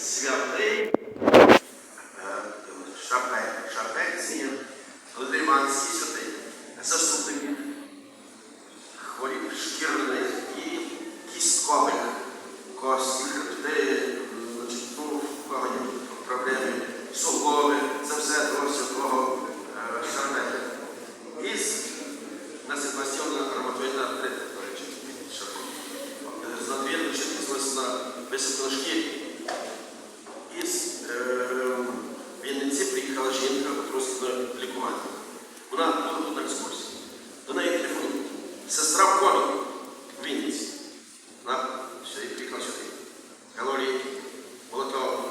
se abrir. Калорії, молотова,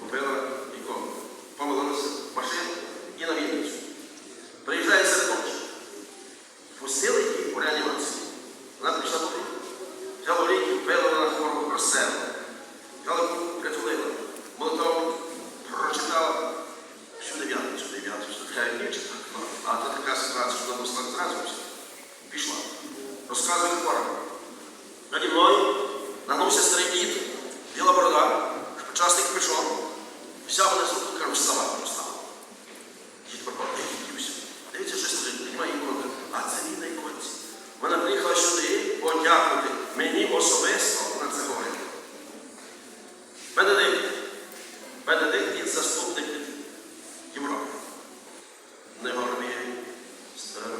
купила і кому. Помолилася в машину і на Вінницю. Приїжджає серед. Пустили у реанімацію. Вона прийшла туди. Взяла ліки, ввела на хворого розсела. Взяла притулила. Молотов прочитала. Дев'ятий, що дев'ятий, чи. Ну, А то така ситуація, що вона пішла зразу. Пішла. Розказує хворому. Почасник взяв мене з руку, каже, вставай, встав. Дід пропав, я дідюся. Дивіться, щось лежить, немає ікони. А це він на іконці. Вона приїхала сюди подякувати мені особисто на це говорити. Бенедикт. Бенедикт він заступник Європи. Не горобі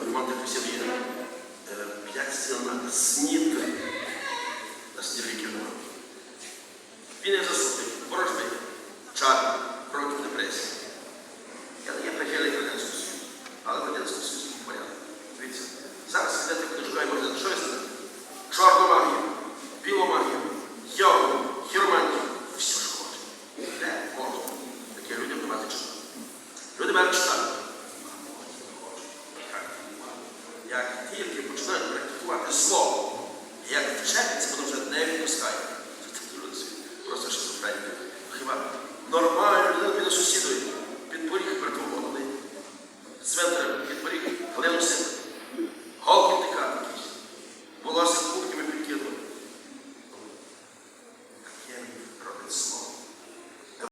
Монтефусілія. П'ять сил на снід. На нема. Він є заступник в книжку і можна що ви знаєте? Чорну магію, білу магію, йогу, хіромантію, все що хочете. Де можна? Таке людям не мати читати. Люди мають читати. Як тільки починають практикувати слово, як вчаться, воно вже не відпускає.